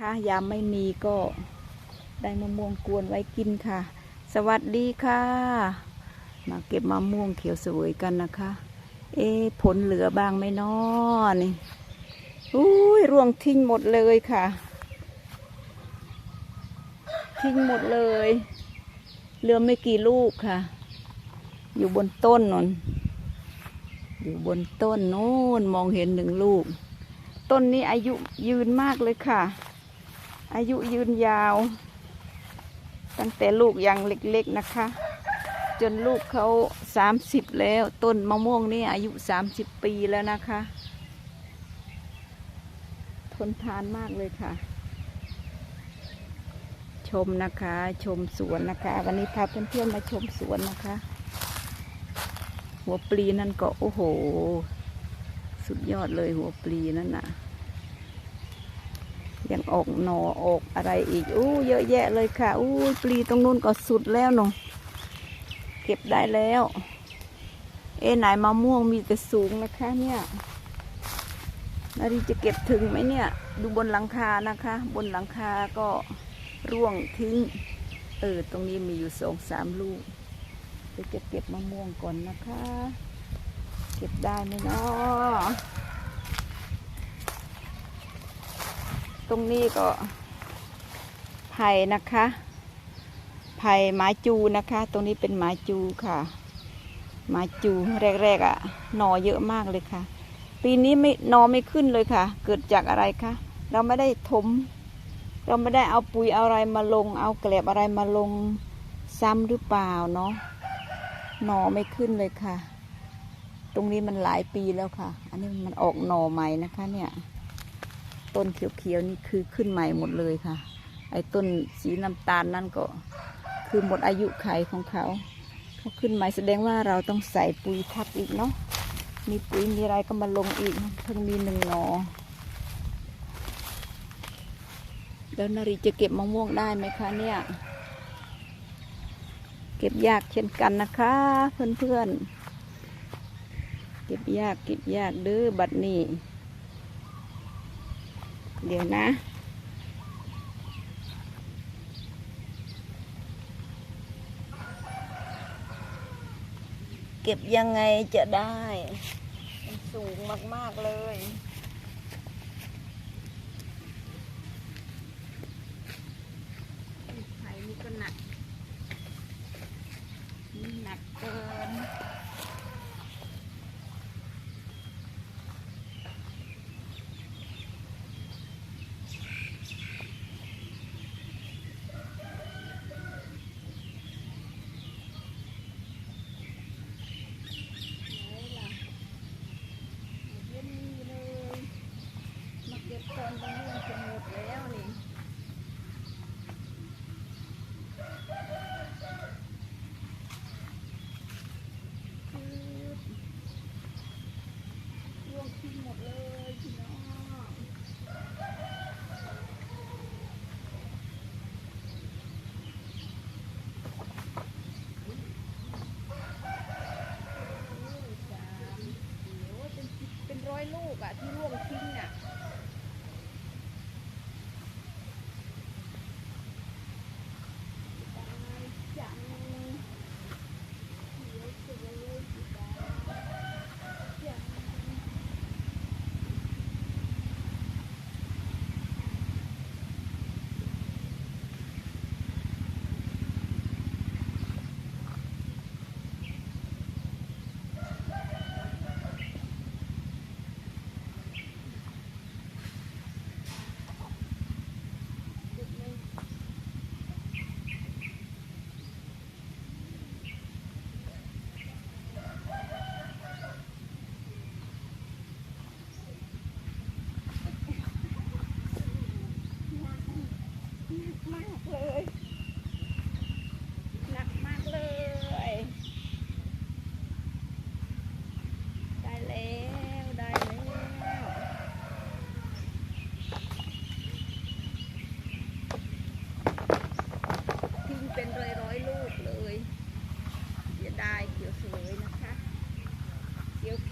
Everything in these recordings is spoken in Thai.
นะคะ ยามไม่มีก็ได้มะม่วงกวนไว้กินค่ะ สวัสดีค่ะ มาเก็บมะม่วงเขียวสวยกันนะคะ เอ๊ะผลเหลือบ้างไหมน้อนี่อุ้ยร่วงทิ้งหมดเลยค่ะ ทิ้งหมดเลยเหลือไม่กี่ลูกค่ะ อยู่บนต้นนนอยู่บนต้นโน้นมองเห็นหนึ่งลูก ต้นนี้อายุยืนมากเลยค่ะ อายุยืนยาว ตั้งแต่ลูกยังเล็กๆนะคะ จนลูกเขาสามสิบแล้วต้นมะม่วงนี่อายุสามสิบปีแล้วนะคะ ทนทานมากเลยค่ะ ชมนะคะ ชมสวนนะคะ วันนี้พาเพื่อนๆมาชมสวนนะคะ หัวปลีนั่นก็โอ้โห สุดยอดเลยหัวปลีนั่นน่ะ ยังออกหนอออกอะไรอีกอู้เยอะแยะเลยค่ะอู้ปลีตรงนู้นก็สุดแล้วเนาะเก็บได้แล้ว เอ๊ไหนมะม่วงมีแต่สูงนะคะเนี่ยนารีจะเก็บถึงไหมเนี่ย ดูบนหลังคานะคะ บนหลังคาก็ร่วงทิ้งเออตรงนี้มีอยู่สองสามลูกเดี๋ยวจะเก็บมะม่วงก่อนนะคะ เก็บได้ไหมเนาะ ตรงนี้ก็ไผ่นะคะไผ่ไม้จูนะคะ ตรงนี้เป็นไม้จูค่ะไม้จูแรกๆอะ่ะหนอเยอะมากเลยค่ะ ปีนี้ไม่หนอไม่ขึ้นเลยค่ะ เกิดจากอะไรคะเราไม่ได้ถม เราไม่ได้เอาปุ๋ยเอาอะไรมาลง เอาแกลบอะไรมาลงซ้ำหรือเปล่าเนาะหน่อไม่ขึ้นเลยค่ะ ตรงนี้มันหลายปีแล้วค่ะ อันนี้มันออกหน่อใหม่นะคะเนี่ย ต้นเขียวๆนี่คือขึ้นใหม่หมดเลยค่ะ ไอ้ต้นสีน้ำตาลนั่นก็คือหมดอายุไขของเขาเขาขึ้นใหม่แสดงว่าเราต้องใส่ปุ๋ยทับอีกเนาะมีปุ๋ยมีอะไรก็มาลงอีกเพิ่งมีหนึ่งหนอแล้วนารีจะเก็บมะม่วงได้ไหมคะเนี่ย เก็บยากเช่นกันนะคะ เพื่อนๆเก็บยากเก็บยากเด้อบัดนี้ เดี๋ยวนะเก็บยังไงจะได้ สูงมาก ๆ เลย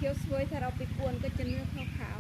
เขียวเขียวสวยถ้าเราไปกวนก็จะเนื้อขาว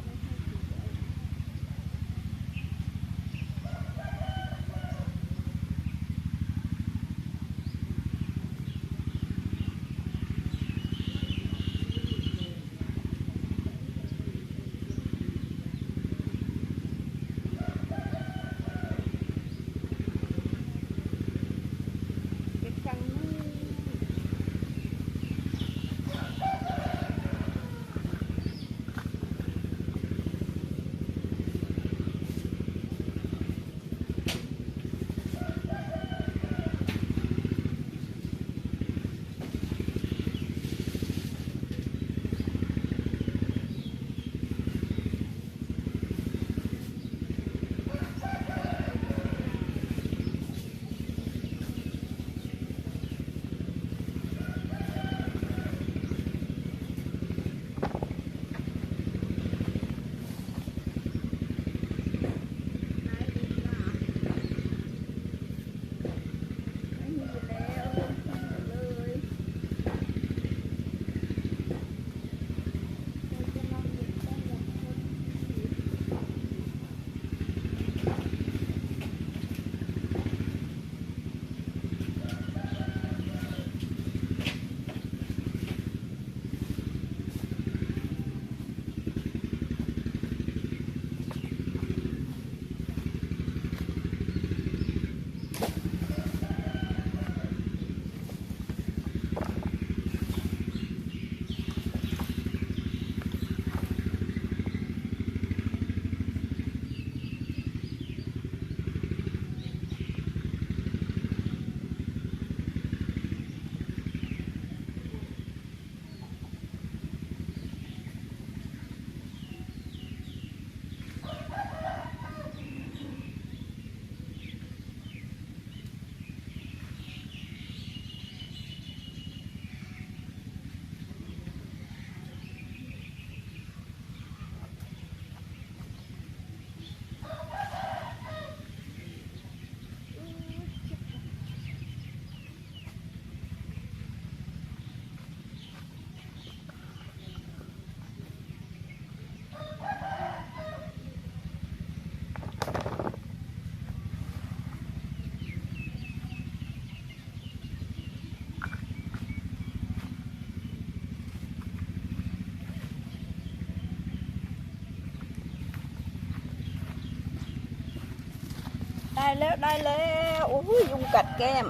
ได้แล้วได้แล้วโอ้ยยุงกัดแก้ม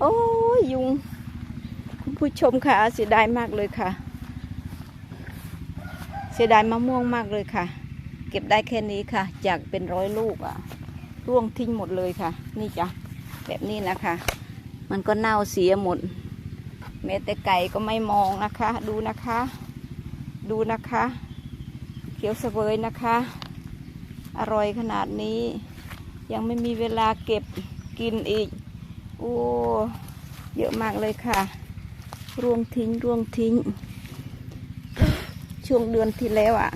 โอ้ยยุงคุณผู้ชมค่ะเสียดายมากเลยค่ะ เสียดายมะม่วงมากเลยค่ะ เก็บได้แค่นี้ค่ะ จากเป็นร้อยลูกอะร่วงทิ้งหมดเลยค่ะ นี่จ้ะแบบนี้นะคะ มันก็เน่าเสียหมดแม้แต่ไก่ก็ไม่มองนะคะ ดูนะคะ ดูนะคะ เขียวเสวยนะคะ อร่อยขนาดนี้ ยังไม่มีเวลาเก็บกินอีก โอ้เยอะมากเลยค่ะ ร่วงทิ้งร่วงทิ้ง ช่วงเดือนที่แล้วอะ่ะ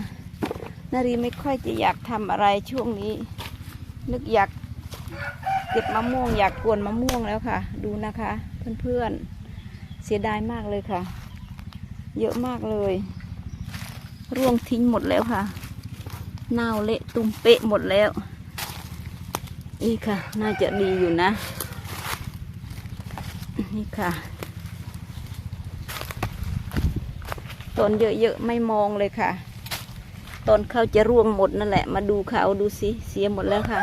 นารีไม่ค่อยจะอยากทำอะไรช่วงนี้ นึกอยากเก็บมะม่วงอยากกวนมะม่วงแล้วค่ะ ดูนะคะ เพื่อนๆเสียดายมากเลยค่ะ เยอะมากเลย ร่วงทิ้งหมดแล้วค่ะ เน่าเละตุ้มเปะหมดแล้ว นี่ค่ะ น่าจะดีอยู่นะ นี่ค่ะต้นเยอะๆไม่มองเลยค่ะต้นเขาจะร่วงหมดนั่นแหละ มาดูเขาดูสิเสียหมดแล้วค่ะ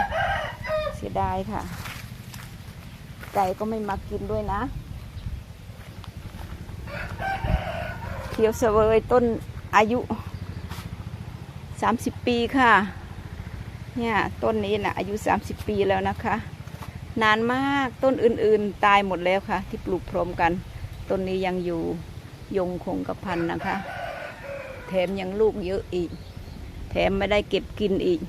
เสียดายค่ะ ไก่ก็ไม่มากินด้วยนะเขียวเสวยต้นอายุสามสิบปีค่ะ เนี่ยต้นนี้นะอายุสามสิบปีแล้วนะคะ นานมากต้นอื่นๆตายหมดแล้วค่ะ ที่ปลูกพร้อมกัน ต้นนี้ยังอยู่ยงคงกระพันนะคะ แถมยังลูกเยอะอีก แถมไม่ได้เก็บกินอีก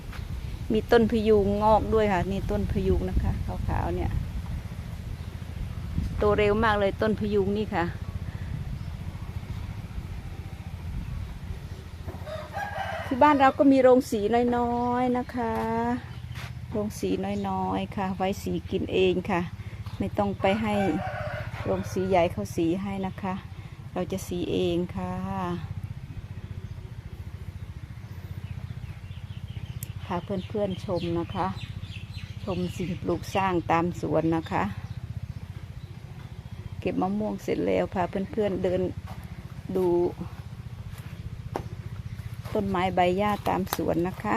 มีต้นพยุงงอกด้วยค่ะ นี่ต้นพยุงนะคะขาวๆเนี่ยโตเร็วมากเลยต้นพยุงนี่ค่ะ บ้านเราก็มีโรงสีน้อยๆนะคะ โรงสีน้อยๆค่ะ ไว้สีกินเองค่ะ ไม่ต้องไปให้โรงสีใหญ่เขาสีให้นะคะ เราจะสีเองค่ะพาเพื่อนๆชมนะคะ ชมสิ่งปลูกสร้างตามสวนนะคะ เก็บมะม่วงเสร็จแล้วพาเพื่อนๆเดินดู ต้นไม้ใบหญ้าตามสวนนะคะ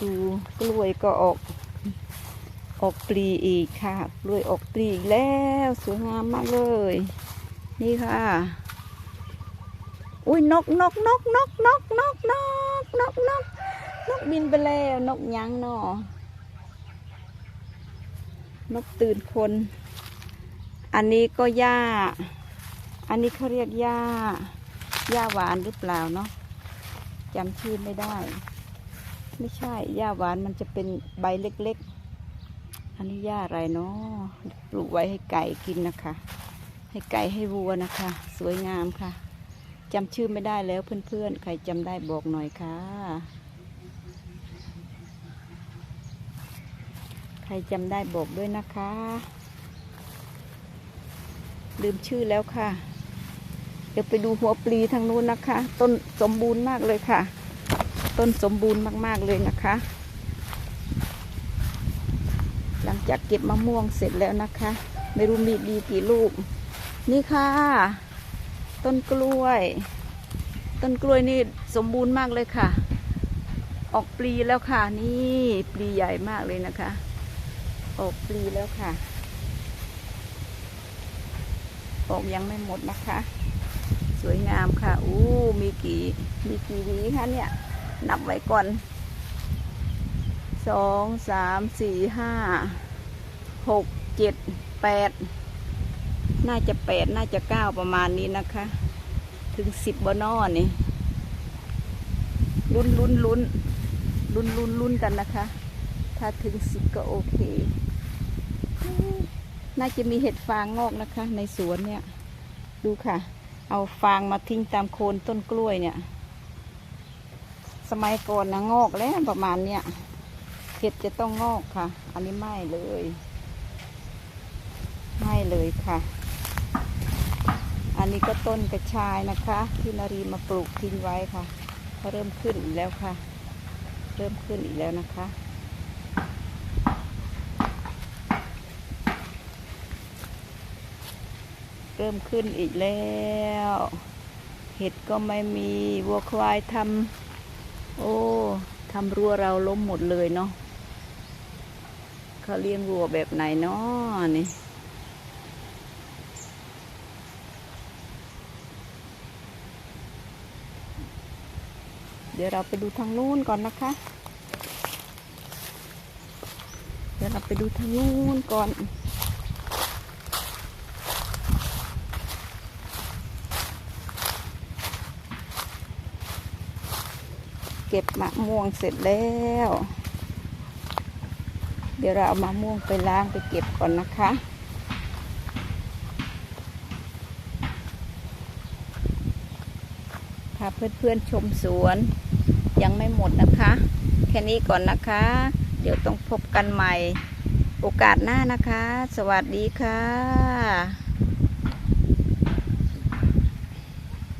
ดูกล้วยก็ออก ออกปลีอีกค่ะ กล้วยออกปลีอีกแล้วสวยงามมากเลย นี่ค่ะ อุ้ยนกนกนกนกนกนกนกนกนกนกบินไปแล้วนกยังเนอนกตื่นคน อันนี้ก็หญ้า อันนี้เขาเรียกหญ้าหญ้าหวานหรือเปล่าเนาะจำชื่อไม่ได้ ไม่ใช่หญ้าหวานมันจะเป็นใบเล็กๆ อันนี้หญ้าอะไรเนาะปลูกไว้ให้ไก่กินนะคะ ให้ไก่ให้วัวนะคะ สวยงามค่ะจำชื่อไม่ได้แล้วเพื่อนๆ ใครจำได้บอกหน่อยค่ะ ใครจำได้บอกด้วยนะคะ ลืมชื่อแล้วค่ะ ดี๋ยวไปดูหัวปลีทางนู้นนะคะ ต้นสมบูรณ์มากเลยค่ะ ต้นสมบูรณ์มากๆเลยนะคะ หลังจากเก็บมะม่วงเสร็จแล้วนะคะ ไม่รู้มีดีกี่ลูก นี่ค่ะ ต้นกล้วย ต้นกล้วยนี่สมบูรณ์มากเลยค่ะ ออกปลีแล้วค่ะ นี่ปลีใหญ่มากเลยนะคะ ออกปลีแล้วค่ะ ออกยังไม่หมดนะคะ สวยงามค่ะอู้มีกี่มีกี่หวีคะเนี่ยนับไว้ก่อนสองสามสี่ห้าหกเจ็ดแปดน่าจะแปดน่าจะเก้าประมาณนี้นะคะ ถึงสิบบนอนี่ลุ้นลุ้นลุ้นลุ้นลุ้นลุ้นกันนะคะ ถ้าถึงสิบก็โอเค น่าจะมีเห็ดฟางงอกนะคะ ในสวนเนี่ย ดูค่ะ เอาฟางมาทิ้งตามโคนต้นกล้วยเนี่ย สมัยก่อนนะงอกแล้วประมาณเนี้ยเห็ดจะต้องงอกค่ะ อันนี้ไม่เลยไม่เลยค่ะ อันนี้ก็ต้นกระชายนะคะ ที่นารีมาปลูกทิ้งไว้ค่ะเขาเริ่มขึ้นอีกแล้วค่ะ เริ่มขึ้นอีกแล้วนะคะ เริ่มขึ้นอีกแล้ว เห็ดก็ไม่มีวัวควายทำโอ้ทำรั้วเราล้มหมดเลยเนาะเขาเลี้ยงวัวแบบไหนเนาะนี่เดี๋ยวเราไปดูทางนู้นก่อนนะคะ เดี๋ยวเราไปดูทางนู้นก่อน ก็บมะม่วงเสร็จแล้ว เดี๋ยวเราเอามะม่วงไปล้างไปเก็บก่อนนะคะ พาเพื่อนๆชมสวนยังไม่หมดนะคะ แค่นี้ก่อนนะคะ เดี๋ยวต้องพบกันใหม่โอกาสหน้านะคะ สวัสดีค่ะ